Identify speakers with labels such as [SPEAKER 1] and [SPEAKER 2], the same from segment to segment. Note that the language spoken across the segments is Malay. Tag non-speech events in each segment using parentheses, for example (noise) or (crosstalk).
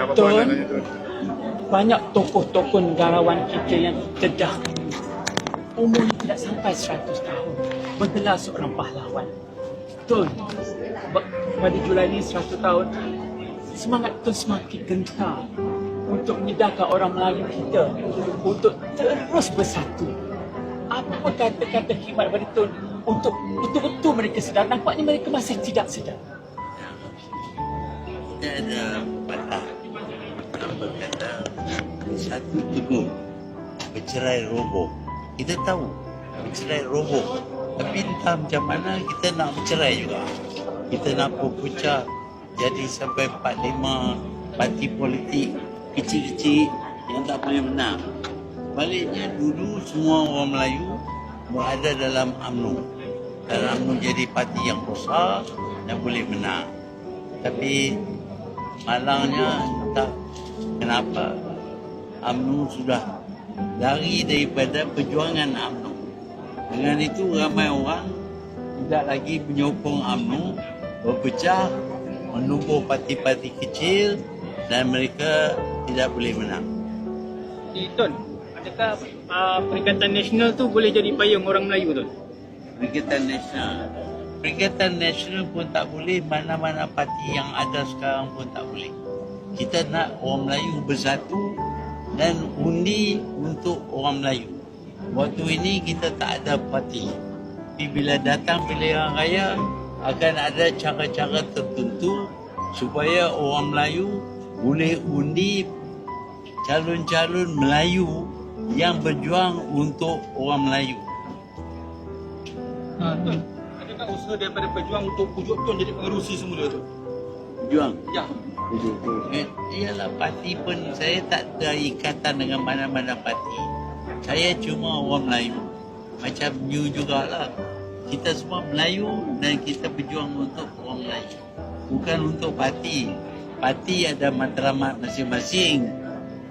[SPEAKER 1] Betul. banyak tokoh-tokoh negarawan kita yang dedah umurnya tidak sampai 100 tahun. Bergelar seorang pahlawan. Tun pada Julai ini 100 tahun semangat Tun semakin gentar untuk menyedahkan orang Melayu kita untuk terus bersatu. Apa kata-kata khidmat pada Tun untuk betul-betul mereka sedar nampaknya mereka masih tidak sedar.
[SPEAKER 2] Dia ada patah apa kata satu tubuh bercerai roboh. Kita tahu bercerai roboh. Tapi entah macam mana kita nak bercerai juga. Kita nak berpecah jadi sampai 4-5 parti politik kecil-kecil yang tak boleh menang. Baliknya dulu semua orang Melayu berada dalam UMNO. Dan UMNO jadi parti yang besar dan boleh menang. Tapi malangnya entah kenapa UMNO sudah lari daripada perjuangan UMNO. Dengan itu ramai orang tidak lagi menyokong UMNO berpecah menubuh parti-parti kecil dan mereka tidak boleh menang.
[SPEAKER 3] Eh, Tun, adakah uh, Perikatan Nasional tu boleh jadi payung orang Melayu tu?
[SPEAKER 2] Perikatan Nasional. Perikatan Nasional pun tak boleh, mana-mana parti yang ada sekarang pun tak boleh. Kita nak orang Melayu bersatu dan undi untuk orang Melayu. Waktu ini kita tak ada parti. Tapi bila datang pilihan raya, akan ada cara-cara tertentu supaya orang Melayu boleh undi calon-calon Melayu yang berjuang untuk orang Melayu.
[SPEAKER 3] Tun, adakah usaha daripada pejuang untuk pujuk Tun jadi pengerusi semula tu?
[SPEAKER 2] Berjuang.
[SPEAKER 3] Ya.
[SPEAKER 2] Eh, iyalah parti pun saya tak ada ikatan dengan mana-mana parti. Saya cuma orang Melayu. Macam you jugalah. Kita semua Melayu dan kita berjuang untuk orang Melayu. Bukan untuk parti. Parti ada matlamat masing-masing.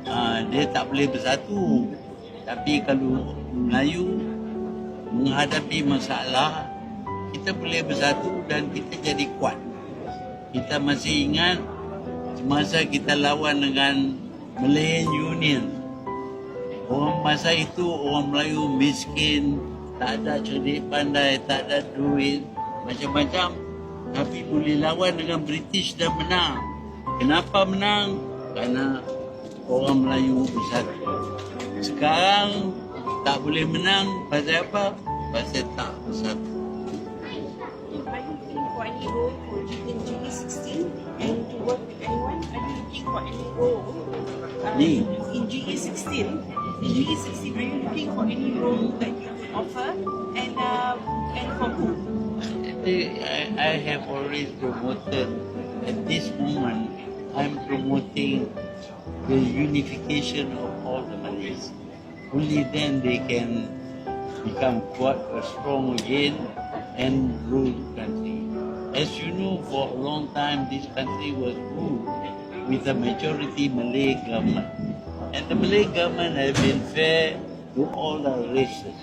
[SPEAKER 2] Ah, dia tak boleh bersatu. Tapi kalau Melayu menghadapi masalah, kita boleh bersatu dan kita jadi kuat. Kita masih ingat semasa kita lawan dengan Malayan Union. Orang masa itu orang Melayu miskin, tak ada cerdik pandai, tak ada duit, macam-macam. Tapi boleh lawan dengan British dan menang. Kenapa menang? Karena orang Melayu bersatu. Sekarang tak boleh menang pasal apa? Pasal tak bersatu.
[SPEAKER 4] Any role for in GE16 and to work with anyone? Are you looking for any role
[SPEAKER 2] Me?
[SPEAKER 4] in GE16? In GE16, are you looking for any role that you could offer and uh, and for who?
[SPEAKER 2] I, I have always promoted, at this moment, I'm promoting the unification of all the Malays. Only then they can become quite uh, strong again and rule the country. As you know, for a long time, this country was ruled with a majority Malay government. And the Malay government has been fair to all the races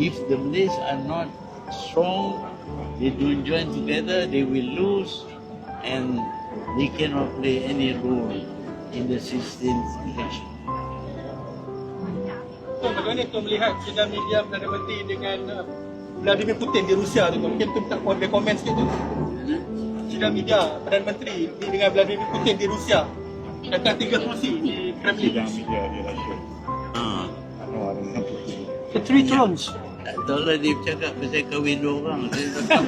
[SPEAKER 2] if the Malays are not strong, they don't join together, they will lose and they cannot play any role in the 16th election.
[SPEAKER 3] Tun, bagaimana Tun melihat sidang media Menteri dengan uh, Vladimir Putin di Rusia tu? Mungkin Tun tak boleh komen sikit tu. Sidang media Perdana Menteri di, dengan Vladimir Putin di Rusia. Datang tiga kursi di Kremlin.
[SPEAKER 5] Sidang media di Russia.
[SPEAKER 2] Ah,
[SPEAKER 5] dengan Putih.
[SPEAKER 1] the three thrones
[SPEAKER 2] tak tahu lah dia bercakap pasal kahwin dua orang. Saya tak tahu.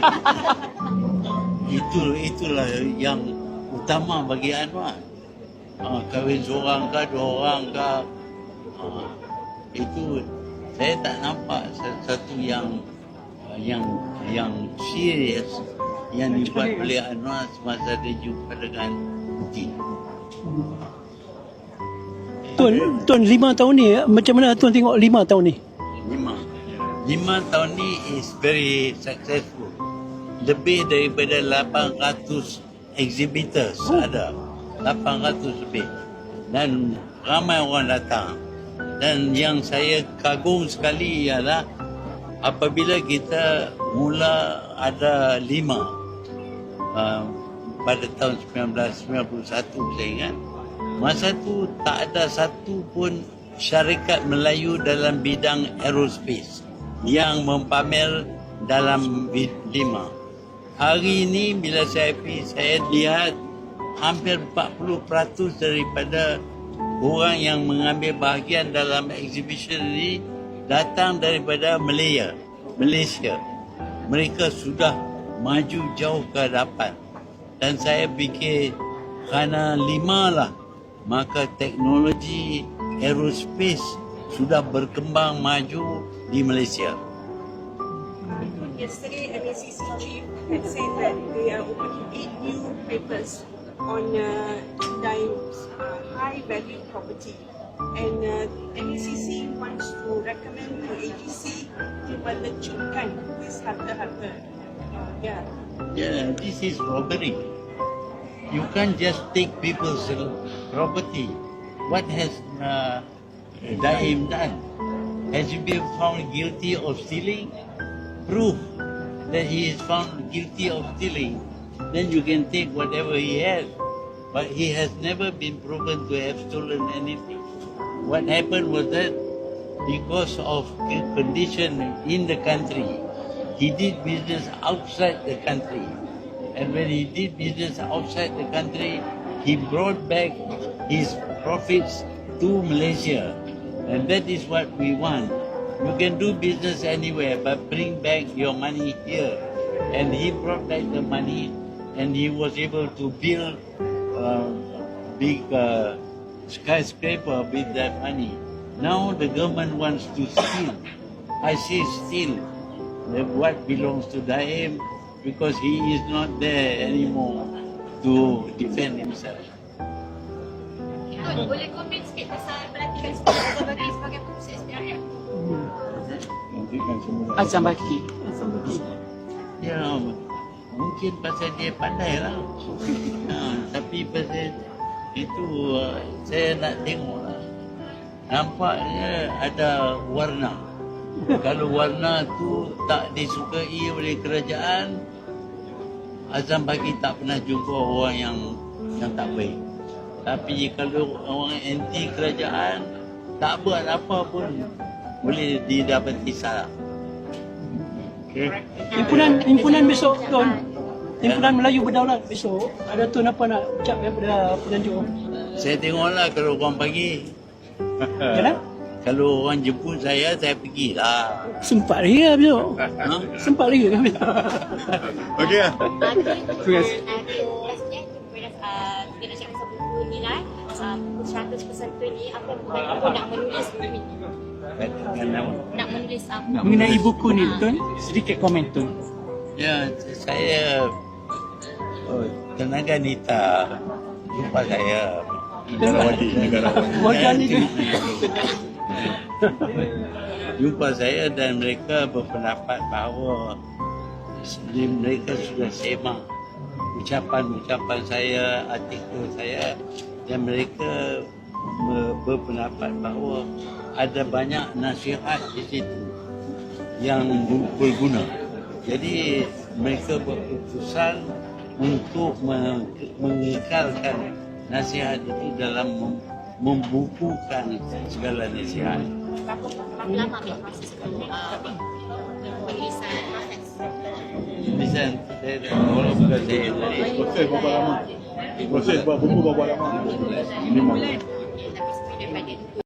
[SPEAKER 2] Itu itulah yang utama bagi Anwar. Ah, kahwin seorang ke dua orang ke. Ah, itu saya tak nampak sesuatu yang yang yang serius yang dibuat oleh Anwar semasa dia jumpa dengan Putin.
[SPEAKER 6] Tuan, Tuan lima tahun ni macam mana Tuan tengok lima tahun ni?
[SPEAKER 2] Lima. Lima tahun ni is very successful. Lebih daripada 800 exhibitors ada. 800 lebih. Dan ramai orang datang. Dan yang saya kagum sekali ialah apabila kita mula ada lima uh, pada tahun 1991 saya ingat. Masa tu tak ada satu pun syarikat Melayu dalam bidang aerospace yang mempamer dalam lima. Hari ini bila saya pergi, saya lihat hampir 40% daripada orang yang mengambil bahagian dalam exhibition ini datang daripada Malaysia. Malaysia. Mereka sudah maju jauh ke hadapan. Dan saya fikir kerana lima lah maka teknologi aerospace sudah berkembang maju di Malaysia.
[SPEAKER 4] Yesterday, NACC chief had said that they are opening eight new papers on uh, Dai's uh, high value property. And uh, NACC wants to recommend to AGC to the menerjunkan this harta-harta. Uh, yeah.
[SPEAKER 2] Yeah, this is robbery. You can't just take people's property. What has uh, Daim done? Has he been found guilty of stealing? Proof that he is found guilty of stealing. Then you can take whatever he has. But he has never been proven to have stolen anything. What happened was that because of the condition in the country, he did business outside the country. And when he did business outside the country, he brought back his profits to Malaysia. And that is what we want. You can do business anywhere, but bring back your money here. And he brought back the money and he was able to build a big uh, skyscraper with that money. Now the government wants to steal. I say steal the- what belongs to Daim because he is not there anymore to defend himself.
[SPEAKER 7] Tun, boleh komen sikit pasal pelantikan sekolah sebagai sebagai proses SPRM?
[SPEAKER 5] Nantikan semua.
[SPEAKER 1] Azam Baki. Azam Baki.
[SPEAKER 2] Ya, mungkin pasal dia pandai lah. (laughs) Ha, tapi pasal itu uh, saya nak tengok lah. Nampaknya ada warna. Kalau warna tu tak disukai oleh kerajaan, Azam Bagi tak pernah jumpa orang yang yang tak baik. Tapi kalau orang anti kerajaan, tak buat apa pun boleh didapati salah. Okay.
[SPEAKER 6] Himpunan himpunan besok tuan. Himpunan Melayu Berdaulat besok. Ada tuan apa nak ucap daripada penanjung?
[SPEAKER 2] Saya tengoklah kalau orang pagi.
[SPEAKER 6] Kenapa? (laughs)
[SPEAKER 2] Kalau orang jemput saya, saya pergilah.
[SPEAKER 6] Sempat lagi lah besok.
[SPEAKER 2] Ha?
[SPEAKER 6] Sempat lagi kan besok.
[SPEAKER 5] Okey ah. (laughs)
[SPEAKER 7] Terima kasih. SPRM kepada uh, kita nak cakap pasal buku nilai uh, buku 100 peserta ni apa apa nak menulis buku ni nak menulis apa
[SPEAKER 1] Mengenai buku ni Tun, sedikit komen Tun.
[SPEAKER 2] Ya, saya tenaga nita jumpa saya.
[SPEAKER 5] Negarawan negarawan.
[SPEAKER 6] Warga ni dia.
[SPEAKER 2] jumpa saya dan mereka berpendapat bahawa mereka sudah semak ucapan-ucapan saya, artikel saya dan mereka ber- berpendapat bahawa ada banyak nasihat di situ yang berguna. Jadi mereka berkeputusan untuk me- mengekalkan nasihat itu dalam mem- membukukan segala nasihat.
[SPEAKER 7] berapa berapa lama ambil proses penulisan proses
[SPEAKER 2] Bisa saya tolong bukan saya.
[SPEAKER 5] Proses berapa lama? Proses buat buku berapa lama? Lima.